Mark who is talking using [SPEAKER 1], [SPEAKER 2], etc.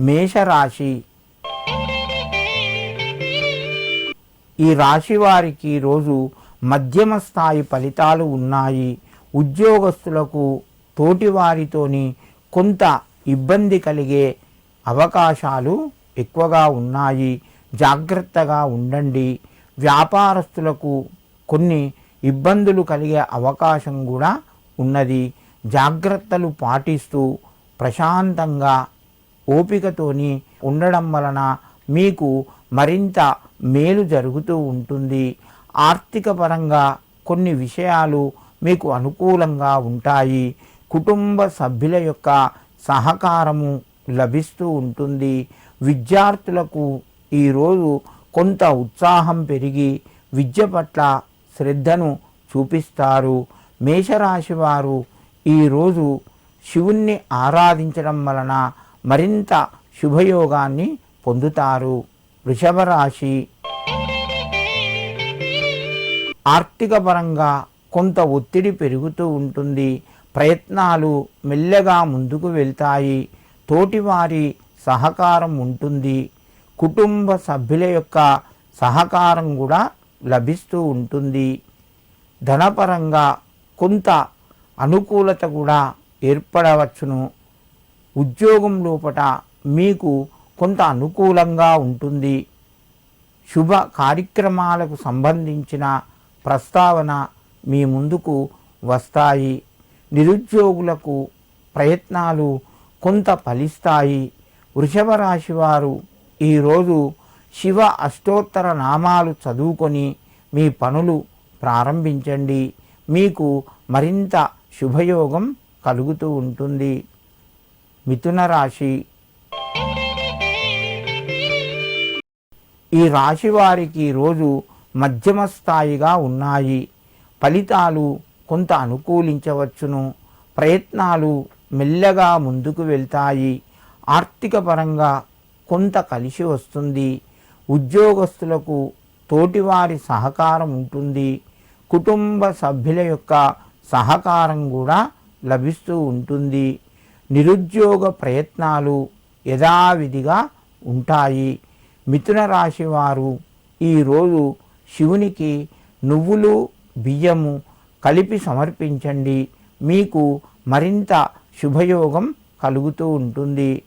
[SPEAKER 1] మేషరాశి. ఈ రాశి వారికి రోజు మధ్యమ స్థాయి ఫలితాలు ఉన్నాయి. ఉద్యోగస్తులకు తోటివారితోని కొంత ఇబ్బంది కలిగే అవకాశాలు ఎక్కువగా ఉన్నాయి. జాగ్రత్తగా ఉండండి. వ్యాపారస్తులకు కొన్ని ఇబ్బందులు కలిగే అవకాశం కూడా ఉన్నది. జాగ్రత్తలు పాటిస్తూ ప్రశాంతంగా ఓపికతోని ఉండడం వలన మీకు మరింత మేలు జరుగుతూ ఉంటుంది. ఆర్థిక పరంగా కొన్ని విషయాలు మీకు అనుకూలంగా ఉంటాయి. కుటుంబ సభ్యుల యొక్క సహకారము లభిస్తూ ఉంటుంది. విద్యార్థులకు ఈరోజు కొంత ఉత్సాహం పెరిగి విద్య పట్ల శ్రద్ధను చూపిస్తారు. మేషరాశి వారు ఈరోజు శివుణ్ణి ఆరాధించడం వలన మరింత శుభయోగాన్ని పొందుతారు. వృషభ రాశి ఆర్థిక పరంగా కొంత ఒత్తిడి పెరుగుతూ ఉంటుంది. ప్రయత్నాలు మెల్లగా ముందుకు వెళ్తాయి. తోటివారి సహకారం ఉంటుంది. కుటుంబ సభ్యుల యొక్క సహకారం కూడా లభిస్తూ ఉంటుంది. ధనపరంగా కొంత అనుకూలత కూడా ఏర్పడవచ్చును. ఉద్యోగం లోపట మీకు కొంత అనుకూలంగా ఉంటుంది. శుభ కార్యక్రమాలకు సంబంధించిన ప్రస్తావన మీ ముందుకు వస్తాయి. నిరుద్యోగులకు ప్రయత్నాలు కొంత ఫలిస్తాయి. వృషభ రాశి వారు ఈరోజు శివ అష్టోత్తర నామాలు చదువుకొని మీ పనులు ప్రారంభించండి. మీకు మరింత శుభయోగం కలుగుతూ ఉంటుంది. మిథున రాశి. ఈ రాశి వారికి రోజు మధ్యమ స్థాయిగా ఉన్నాయి. ఫలితాలు కొంత అనుకూలించవచ్చును. ప్రయత్నాలు మెల్లగా ముందుకు వెళ్తాయి. ఆర్థిక పరంగా కొంత కలిసి వస్తుంది. ఉద్యోగస్తులకు తోటివారి సహకారం ఉంటుంది. కుటుంబ సభ్యుల యొక్క సహకారం కూడా లభిస్తూ ఉంటుంది. నిరుద్యోగ ప్రయత్నాలు యథావిధిగా ఉంటాయి. మిథున రాశి వారు ఈరోజు శివునికి నువ్వులు బియ్యము కలిపి సమర్పించండి. మీకు మరింత శుభయోగం కలుగుతూ ఉంటుంది.